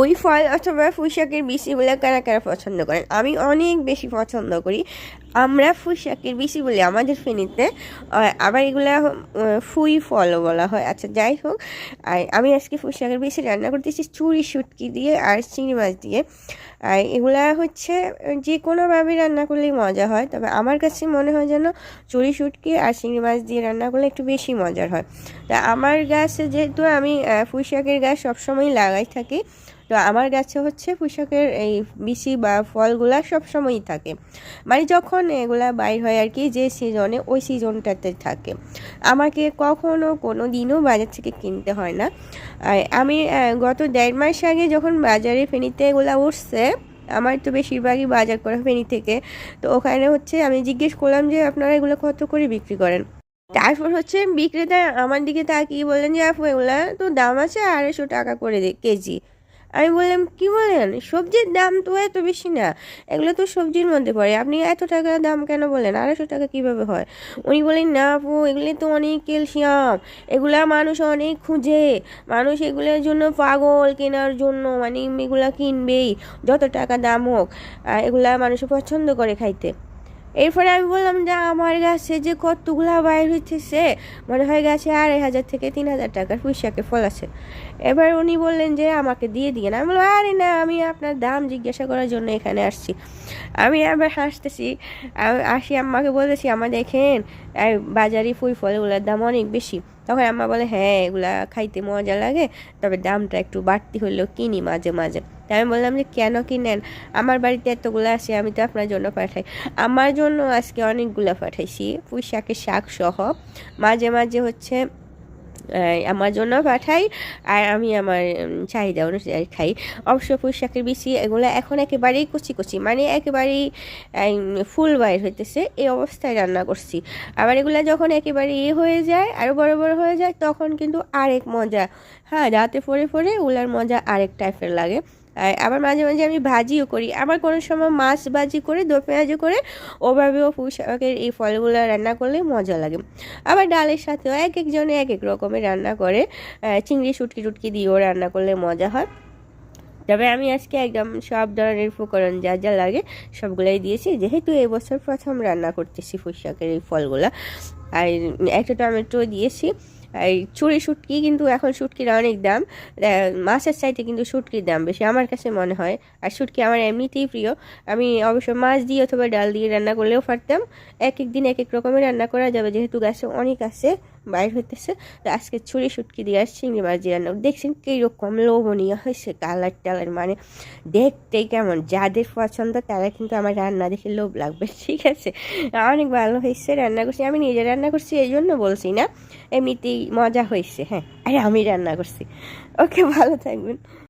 ওই ফল অথবা পুঁইশাকের বিচিগুলো কারা কারা পছন্দ করেন? আমি অনেক বেশি পছন্দ করি। আমরা পুঁইশাকের বিচি বলি আমাদের ফেনীতে আবার এগুলা ফুই ফলও বলা হয়। আচ্ছা যাই হোক আর আমি আজকে পুঁইশাকের বিচি রান্না করতেছি চুরি শুটকি দিয়ে আর চিংড়ি মাছ দিয়ে। আর এগুলা হচ্ছে যে কোনোভাবে রান্না করলেই মজা হয়, তবে আমার কাছে মনে হয় যেন চুরি শুটকি আর চিংড়ি মাছ দিয়ে রান্না করলে একটু বেশি মজার হয়। তা আমার গাছে যেহেতু আমি পুঁইশাকের গাছ সবসময় লাগাই থাকি তো আমার গাছে হচ্ছে পুঁইশাকের এই বিচি বা ফলগুলা সবসময়ই থাকে। মানে যখন এগুলা বাইর হয় আর কি যে সিজনে, ওই সিজনটাতে থাকে। আমাকে কখনো কোনো দিনও বাজার থেকে কিনতে হয় না। আর আমি গত দেড় মাস আগে যখন বাজারে ফেনীতে এগুলা উঠছে, আমার তো বেশিরভাগই বাজার করা ফেনি থেকে। তো ওখানে হচ্ছে আমি জিজ্ঞেস করলাম যে, আপনারা এগুলো কত করে বিক্রি করেন? তারপর হচ্ছে বিক্রেতা আমার দিকে তাকিয়ে বললেন যে, আপু, এগুলা তো দাম আছে আড়াইশো টাকা করে কেজি। আমি বললাম, কি বলেন? সবজির দাম তো এত বেশি না। এগুলো তো সবজির মধ্যে পড়ে। আপনি এত টাকা দাম কেন বলেন? আড়াইশো টাকা কীভাবে হয়? উনি বলেন না আপু, এগুলি তো অনেক ক্যালসিয়াম। এগুলা মানুষ অনেক খুঁজে। মানুষ এগুলোর জন্য পাগল কেনার জন্য। মানে এগুলা কিনবেই। যত টাকা দাম হোক এগুলা মানুষ পছন্দ করে খাইতে। এরপরে আমি বললাম যে আমার গাছে যে কতগুলা বাইর হইতেছে, মনে হয় গাছে আড়াই হাজার থেকে তিন হাজার টাকার পুঁইশাকে ফল আছে। এবার উনি বললেন যে আমাকে দিয়ে দিয়ে আমি বললাম, আরে না, আমি আপনার দাম জিজ্ঞাসা করার জন্য এখানে আসছি। আমি আবার হাসতেছি। আসি আম্মাকে বলেছি আমার দেখেন বাজারি ফুল ফলগুলোর দাম অনেক বেশি। তখন আম্মা বলে হ্যাঁ এগুলা খাইতে মজা লাগে, তবে দামটা একটু বাড়তি হলেও কিনি মাঝে মাঝে। তাই আমি বললাম যে, কেন কিনেন আমার বাড়িতে এতগুলো আসে আমি তো আপনার জন্য পাঠাই। আমার জন্য আজকে অনেকগুলো পাঠাইছি পুঁই শাকের শাক সহ। মাঝে মাঝে হচ্ছে আমার জন্য পাঠাই আর আমি আমার চাহিদা অনুযায়ী খাই। অবশ্য পুঁই শাকের বেশি এগুলো এখন একেবারেই কুচি কুচি মানে একেবারেই ফুল বাইর হইতেছে। এই অবস্থায় রান্না করছি। আবার এগুলো যখন একেবারে ইয়ে হয়ে যায় আরও বড় বড় হয়ে যায়, তখন কিন্তু আরেক মজা। হ্যাঁ রাতে পরে পরে ওগুলার মজা আরেক টাইপের লাগে। আর আবার মাঝে মাঝে আমি ভাজিও করি। আবার কোনো সময় মাছ ভাজি করে, দো পেঁয়াজও করে, ওভাবেও পুঁই শাকের এই ফলগুলো রান্না করলে মজা লাগে। আবার ডালের সাথেও এক একজনে এক এক রকমের রান্না করে চিংড়ি, শুটকি, টুটকি দিয়েও রান্না করলে মজা হয়। তবে আমি আজকে একদম সব ধরনের উপকরণ যা যা লাগে সবগুলাই দিয়েছি। যেহেতু এবছর প্রথম রান্না করতেছি পুঁই এই ফলগুলা। আর একটা টমেটো দিয়েছি। আর চুড়ি শুটকি কিন্তু এখন শুটকির অনেক দাম। মাছের চাইতে কিন্তু শুটকির দাম বেশি, আমার কাছে মনে হয়। আর শুটকি আমার এমনিতেই প্রিয়। আমি অবশ্য মাছ দিয়ে অথবা ডাল দিয়ে রান্না করলেও পারতাম। এক এক দিন এক এক রকমের রান্না করা যাবে, যেহেতু গাছে অনেক আছে। বাইর হইতেছে। তো আজকে ছুরি শুটকি দিয়ে আর চিংড়ি মাছ দিয়ে রান্না দেখছেন কীরকম লোভনীয় হয়েছে কালার টালার মানে দেখতেই কেমন? যাদের পছন্দ তারা কিন্তু আমার রান্না দেখে লোভ লাগবে। ঠিক আছে? অনেক ভালো হয়েছে রান্না করছি। আমি নিজে রান্না করছি, এই জন্য বলছি না। এমনিতেই মজা হয়েছে হ্যাঁ। আরে আমি রান্না করছি। ওকে, ভালো থাকবেন।